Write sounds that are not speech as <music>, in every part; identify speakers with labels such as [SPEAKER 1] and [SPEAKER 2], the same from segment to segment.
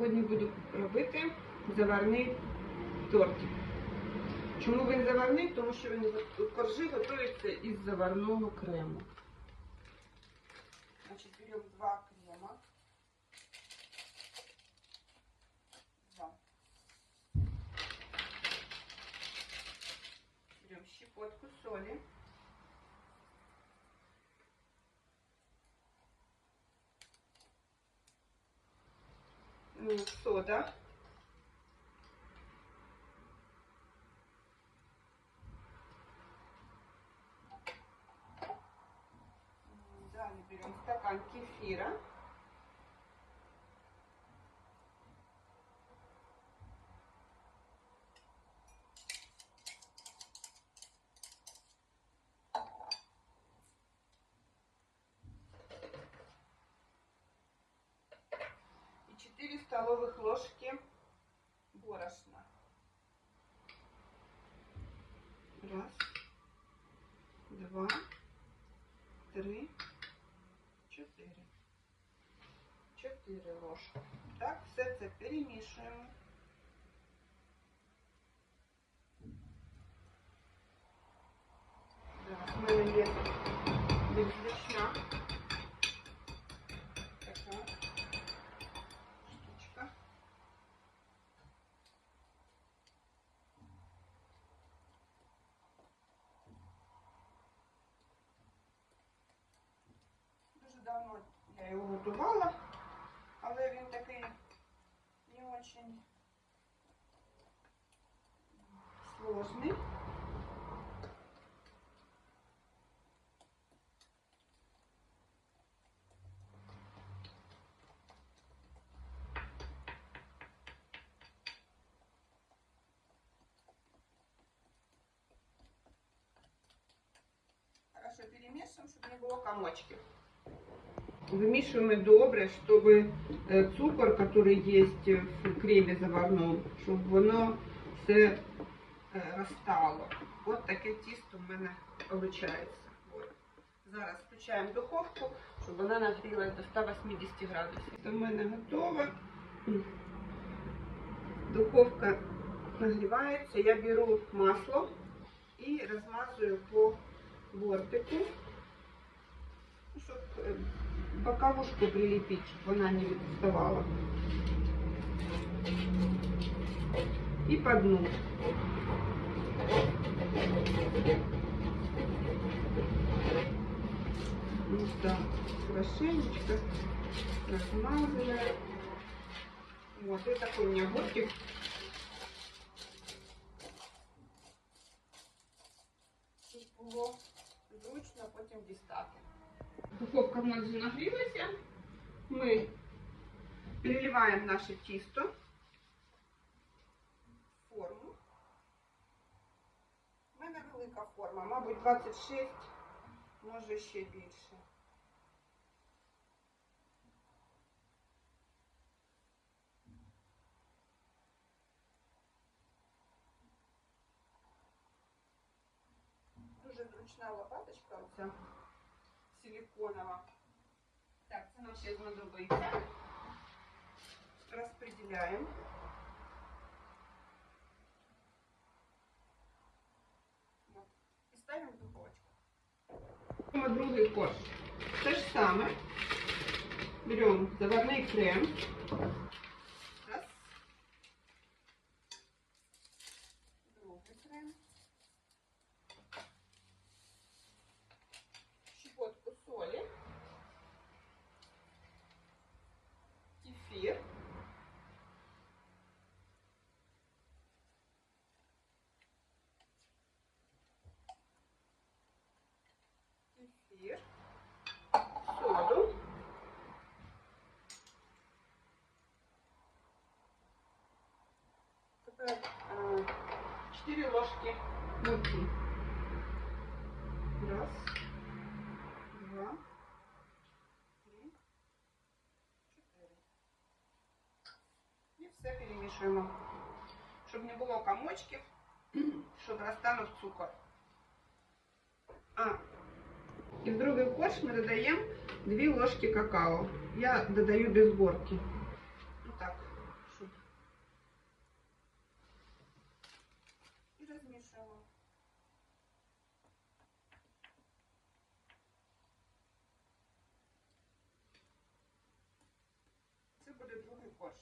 [SPEAKER 1] Сьогодні буду робити заварний тортик. Чому він заварний? Тому що він коржі готується із заварного крему. Значить, беремо. Два. Сода. Далее берем стакан кефира. И 4 столовых ложки борошна. Раз, два, три, чотири. Чотири ложки. Так, все це перемішуємо. Зараз в мене є відзвична Його готувала, але він такий не очень сложний. Хорошо перемешиваем, чтобы не было комочків Вымешиваем добре, чтобы э, цукор, который есть в кремі заварному, щоб воно все е, розтало. От таке тісто в мене виходить. От. Зараз включаємо духовку, щоб вона нагрілась до 180 градусів. Це в мене готово. Духовка нагрівається. Я беру масло і розмазую по бортику, щоб е, боковушку прилепить, щоб вона не відставала. І по дну. Вот так, хорошенечко размазываем. Вот, и такой у меня бортик. Духовка в нас вже нагрілася. Ми переливаємо наше тісто в форму. У мене велика форма, мабуть, 26, може ще більше. Дуже зручна лопаточка оця силиконова. Так, це нам ще знадобиться. Розподіляємо. Вот. І ставимо в духовочку. Беремо другий корж. Те ж саме. Беремо заварний крем. кефир, соду, Тепер, е, 4 ложки муки. Раз, два, три, чотири. І все перемішуємо, щоб не було комочків, <clears throat> щоб розтанув цукор. А, і в другий корж ми додаємо 2 ложки какао. Я додаю без горки. Ну так, щоб і розмішуємо. Це буде другий корж.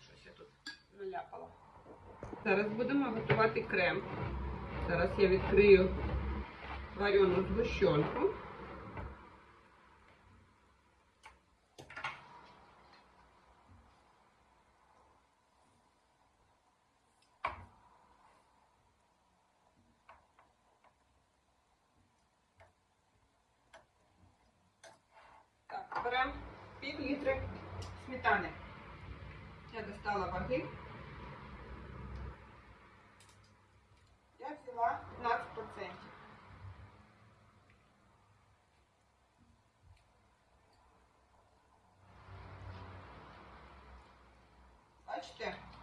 [SPEAKER 1] Щось я тут наляпала. Зараз будемо готувати крем. Зараз я відкрию варену згущенку. Так, беремо пів літри сметани. Я достала ваги.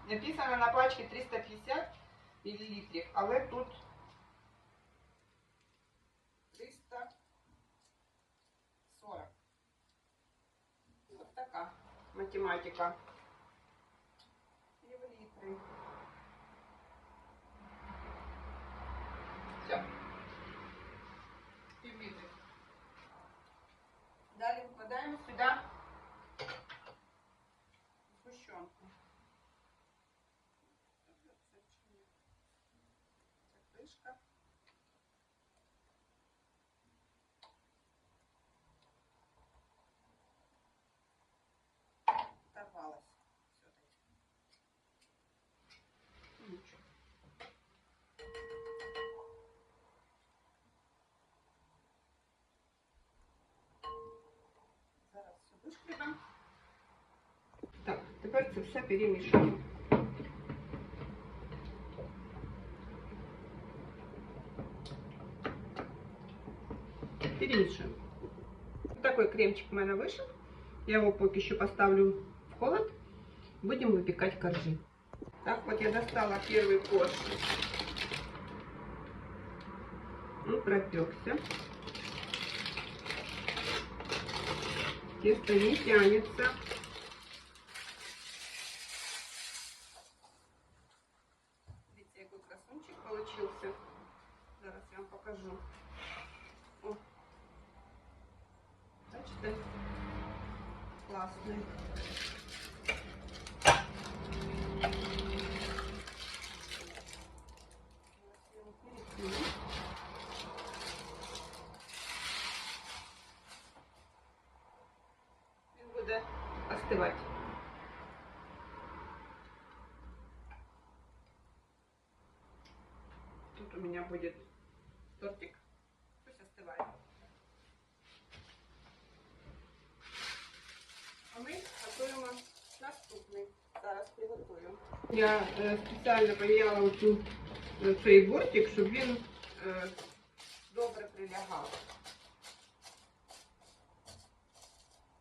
[SPEAKER 1] написано на пачці 350 мл, але тут 340. Ось така математика. Пів літри. Все. Пів літри. Далі вкладаємо сюди Так, тепер це все перемішуємо. Перемішуємо. Такой кремчик у мене вийшов. Я его поки що поставлю в холод. Будем выпекать коржи. Так, вот я достала первый корж. Он пропекся. Тесто не тянется. Я вам покажу. О. Бачите? Буде остивати. Тут у меня будет тортик. Пусть остывает. А ми готуємо наступний. Зараз приготуємо. Я е, спеціально поміняла оцю, е, цей бортик, щоб він е, добре прилягав.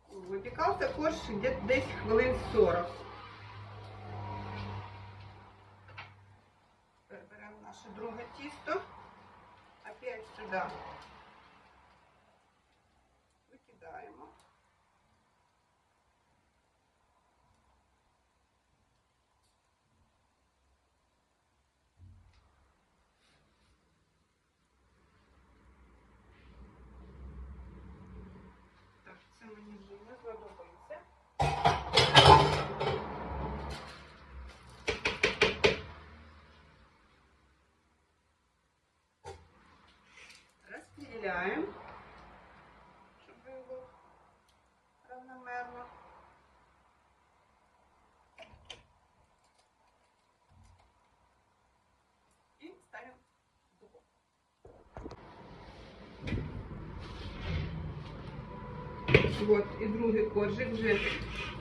[SPEAKER 1] Випікався корж десь десь хвилин 40. Тепер беремо наше друге тісто. Опять сюди викидаємо. Так, це мені вже не Распределяем, чтобы было равномерно. И ставим в духовку. Вот, і другий коржик вже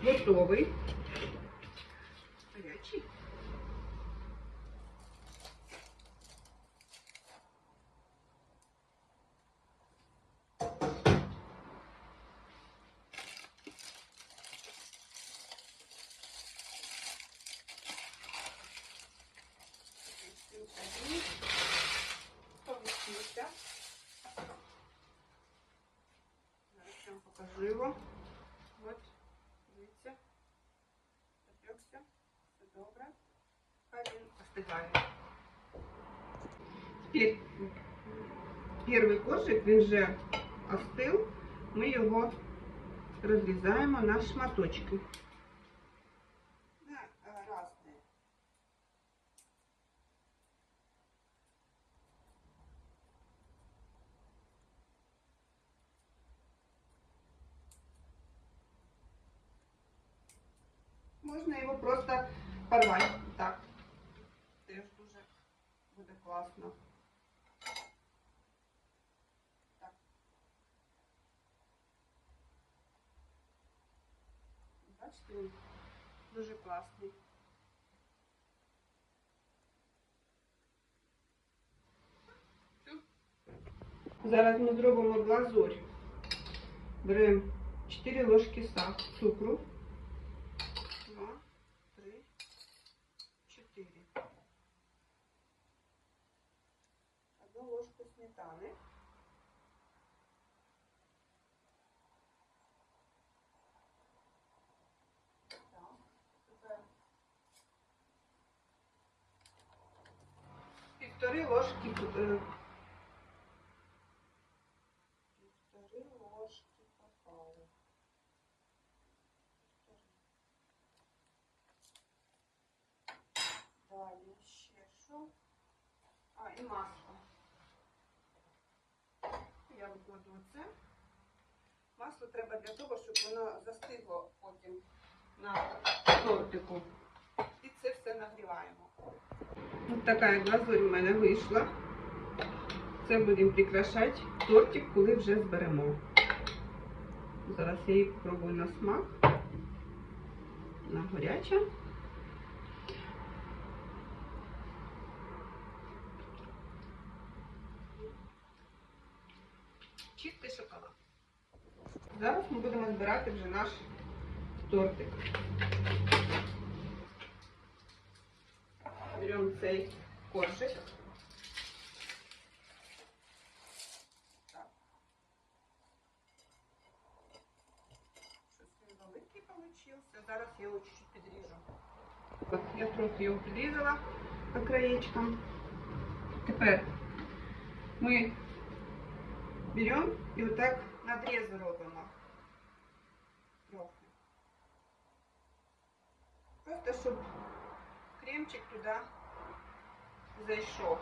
[SPEAKER 1] готовий. Гарячий. его, вот видите, запекся, все добре. один. Він Теперь первый перший уже остыл, мы его разрезаем його розрізаємо на шматочки. Можна його просто порвати. Так. Теж дуже буде. Так. Бачите, він дуже класний. Зараз ми зробимо глазурь. Беремо 4 ложки цукру. Два, три, чотири. Одну ложку сметани. Так, тепер Півтори ложки е, півтори ложки какао. Далі ще що? А, і масло. Оце. Масло треба для того, щоб воно застигло потім на тортику. І це все нагріваємо. Ось така глазурь у мене вийшла. Це будемо прикрашати тортик, коли вже зберемо. Зараз я її пробую на смак. На горяче. Зараз ми будемо збирати вже наш тортик. Беремо цей коржик. Так. Щось він великий получився. Зараз я його чуть-чуть підріжу. Так, я трохи його підрізала по краєчкам. Тепер ми берем и вот надрез робимо. Трохи. Просто щоб кремчик туди зайшов.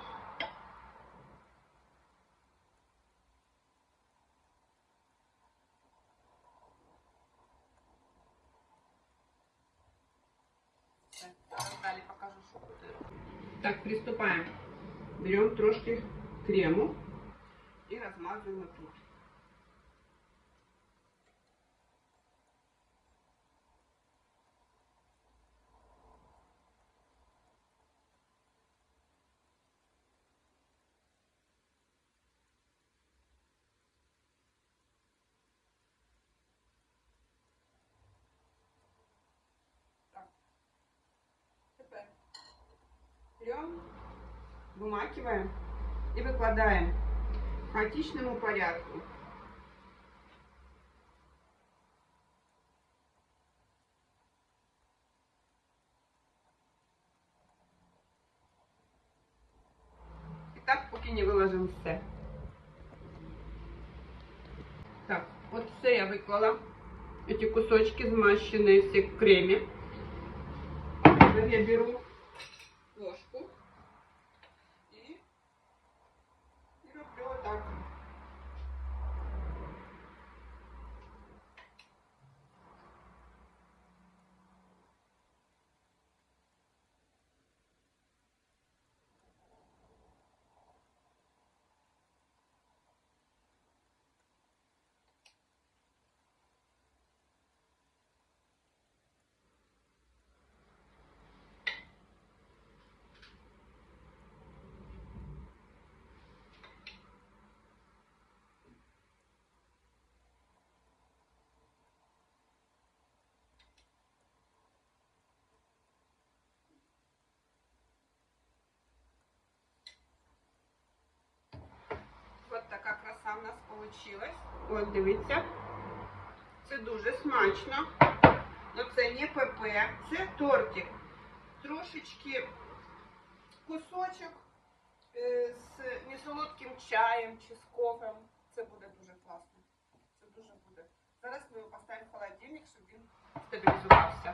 [SPEAKER 1] Далі покажу, що буде. Так, приступаем. Берем трошки крему и размазываем тут. Берем, вымакиваем и выкладаем в хаотичному порядку. І так, не виложимо все. Так, от все я виклала. Эти кусочки змащенные все в кремі. Тепер я беру вийшла. От дивіться. Це дуже смачно. Ну це не ПП, це тортик. трошечки кусочок е, з несолодким чаєм чи з кофем. Це буде дуже класно. Це дуже буде. Зараз ми його поставимо в холодильник, щоб він стабілізувався.